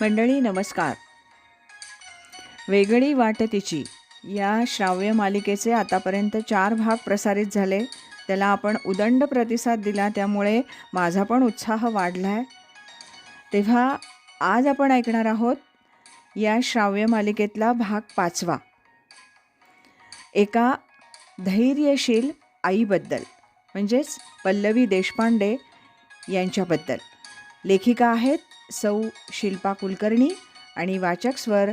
मंडळी नमस्कार. वेगळी वाट तिची. या श्राव्य मालिकेचे आतापर्यंत चार भाग प्रसारित झाले. त्याला आपण उदंड प्रतिसाद दिला त्यामुळे माझा पण उत्साह वाढला आहे तेव्हा आज आपण ऐकणार आहोत या श्राव्य मालिकेतला भाग पाचवा. एका धैर्यशील आईबद्दल म्हणजेच पल्लवी देशपांडे यांच्याबद्दल. लेखिका आहेत सौ शिल्पा कुलकर्णी आणि वाचक स्वर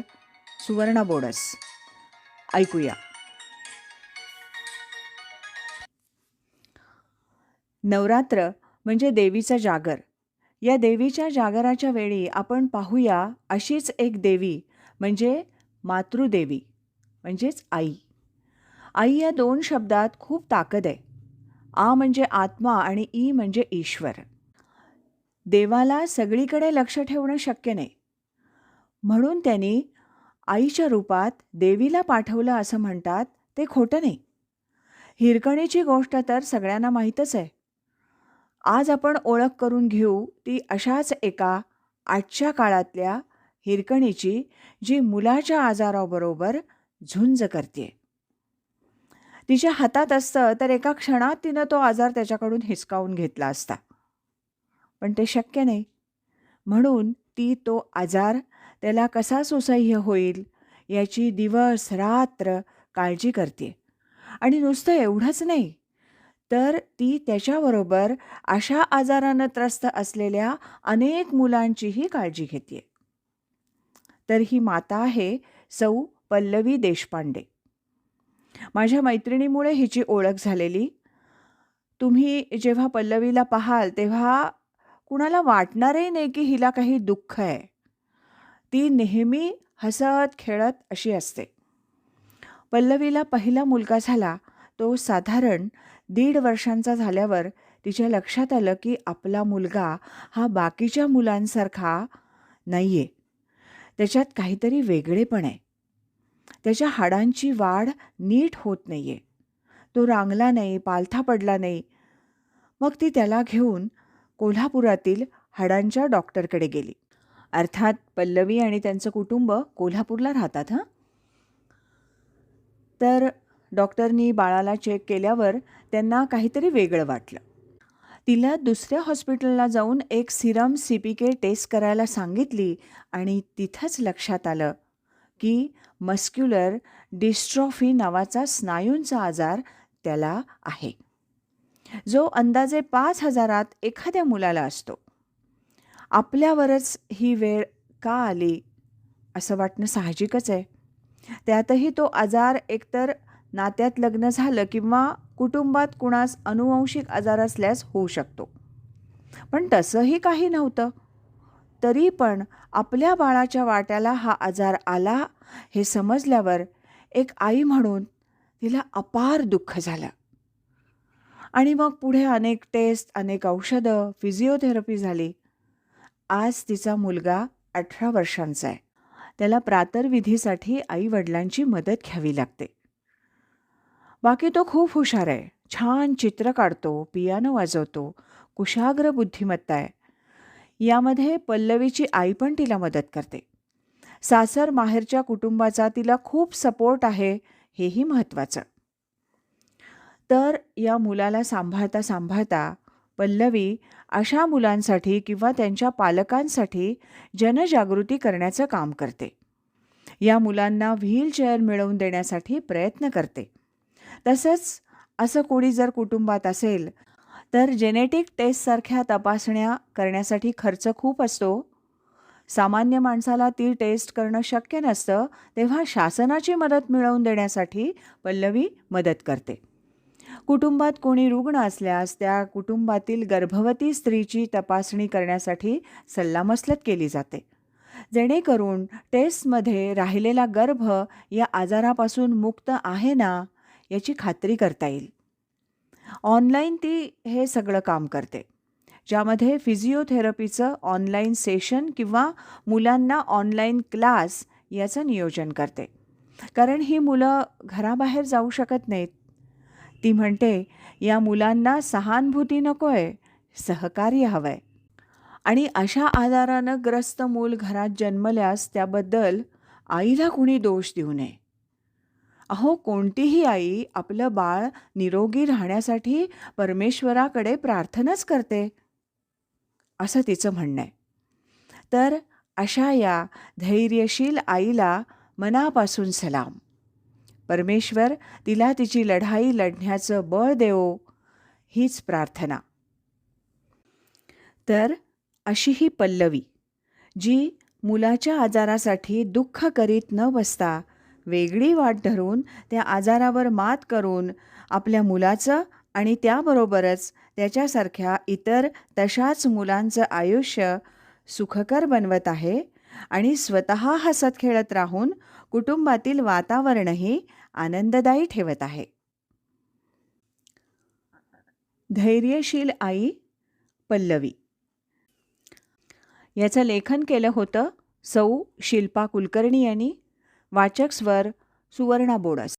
सुवर्ण बोडस. ऐकूया. नवरात्र म्हणजे देवीचं जागर. या देवीच्या जागराच्या वेळी आपण पाहूया अशीच एक देवी म्हणजे मातृदेवी म्हणजेच आई. आई या दोन शब्दात खूप ताकद आहे. आ म्हणजे आत्मा आणि ई म्हणजे ईश्वर. देवाला सगळीकडे लक्ष ठेवणं शक्य नाही. म्हणून त्यांनी आईच्या रूपात देवीला पाठवलं असं म्हणतात ते खोटं नाही. हिरकणीची गोष्ट तर सगळ्यांना माहीतच आहे. आज आपण ओळख करून घेऊ ती अशाच एका आजच्या काळातल्या हिरकणीची जी मुलाच्या आजाराबरोबर झुंज करते. तिच्या हातात असतं तर एका क्षणात तिनं तो आजार त्याच्याकडून हिसकावून घेतला असता. पण ते शक्य नाही. म्हणून ती तो आजार त्याला कसा सुसह्य होईल याची दिवस रात्र काळजी करते. आणि नुसतं एवढंच नाही तर ती त्याच्याबरोबर अशा आजारानं त्रस्त असलेल्या अनेक मुलांचीही काळजी घेते. तर ही माता आहे सौ पल्लवी देशपांडे. माझ्या मैत्रिणीमुळे हिची ओळख झालेली. तुम्ही जेव्हा पल्लवीला पाहाल तेव्हा कुणाला वाटणारही नाही की हिला काही दुःख आहे. ती नेहमी हसत खेळत अशी असते. पल्लवीला पहिला मुलगा झाला तो साधारण दीड वर्षांचा झाल्यावर तिच्या लक्षात आलं की आपला मुलगा हा बाकीच्या मुलांसारखा नाही आहे त्याच्यात काहीतरी वेगळेपण आहे. त्याच्या हाडांची वाढ नीट होत नाही आहे तो रांगला नाही पालथा पडला नाही. मग ती त्याला घेऊन कोल्हापुरातील हाडांच्या डॉक्टरकडे गेली. अर्थात पल्लवी आणि त्यांचं कुटुंब कोल्हापूरला राहतात हां? तर डॉक्टरनी बाळाला चेक केल्यावर त्यांना काहीतरी वेगळं वाटलं. तिला दुसऱ्या हॉस्पिटलला जाऊन एक serum C P K test करायला सांगितली आणि तिथंच लक्षात आलं की मस्क्युलर डिस्ट्रॉफी नावाचा स्नायूंचा आजार त्याला आहे. जो अंदाजे पाच हजारात एखाद्या मुलाला असतो. आपल्यावरच ही वेळ का आली? असं वाटणं साहजिकच आहे. त्यातही तो आजार एकतर नात्यात लग्न झालं किंवा कुटुंबात कुणास अनुवंशिक आजार असल्यास होऊ शकतो. पण तसंही काही नव्हतं. तरी पण आपल्या बाळाच्या वाट्याला हा आजार आला हे समजल्यावर एक आई म्हणून तिला अपार दुःख झालं. आणि मग पुढे अनेक टेस्ट अनेक औषधं फिजिओथेरपी झाली. आज तिचा मुलगा अठरा वर्षांचा आहे. त्याला प्रातर्विधीसाठी आई वडिलांची मदत घ्यावी लागते. बाकी तो खूप हुशार आहे. छान चित्र काढतो पियानो वाजवतो कुशाग्र बुद्धिमत्ता आहे. यामध्ये पल्लवीची आई पण तिला मदत करते. सासर माहेरच्या कुटुंबाचा तिला खूप सपोर्ट आहे हेही महत्त्वाचं. तर या मुलाला सांभाळता सांभाळता पल्लवी अशा मुलांसाठी किंवा त्यांच्या पालकांसाठी जनजागृती करण्याचं काम करते. या मुलांना व्हीलचेअर मिळवून देण्यासाठी प्रयत्न करते. तसंच असं कोणी जर कुटुंबात असेल तर जेनेटिक टेस्टसारख्या तपासण्या करण्यासाठी खर्च खूप असतो. सामान्य माणसाला ती टेस्ट करणं शक्य नसतं तेव्हा शासनाची मदत मिळवून देण्यासाठी पल्लवी मदत करते. कुटुंबात कोणी रुग्ण असल्यास त्या कुटुंबातील गर्भवती स्त्रीची तपासणी करण्यासाठी सल्लामसलत केली जाते. जेणेकरून टेस्टमध्ये राहिलेला गर्भ या आजारापासून मुक्त आहे ना याची खात्री करता येईल. ऑनलाईन ती हे सगळं काम करते. ज्यामध्ये फिजिओथेरपीचं ऑनलाईन सेशन किंवा मुलांना ऑनलाईन क्लास याचं नियोजन करते. कारण ही मुलं घराबाहेर जाऊ शकत नाहीत. ती म्हणते या मुलांना सहानुभूती नको आहे सहकार्य हवं आहे आणि अशा आजारानं ग्रस्त मूल घरात जन्मल्यास त्याबद्दल आईला कुणी दोष देऊ नये. अहो कोणतीही आई आपलं बाळ निरोगी राहण्यासाठी परमेश्वराकडे प्रार्थनाच करते असं तिचं म्हणणं आहे. तर अशा या धैर्यशील आईला मनापासून सलाम. परमेश्वर तिला तिची लढाई लढण्याचं बळ देवो हीच प्रार्थना. तर अशी ही पल्लवी जी मुलाच्या आजारासाठी दुःख करीत न बसता वेगळी वाट धरून त्या आजारावर मात करून आपल्या मुलाचं आणि त्याबरोबरच त्याच्यासारख्या इतर तशाच मुलांचं आयुष्य सुखकर बनवत आहे आणि स्वतः हसत खेळत राहून कुटुंबातील वातावरणही आनंददायी ठेवत आहे. धैर्यशील आई पल्लवी. याचं लेखन केलं होतं सौ शिल्पा कुलकर्णी यांनी. वाचक स्वर सुवर्णा बोडस.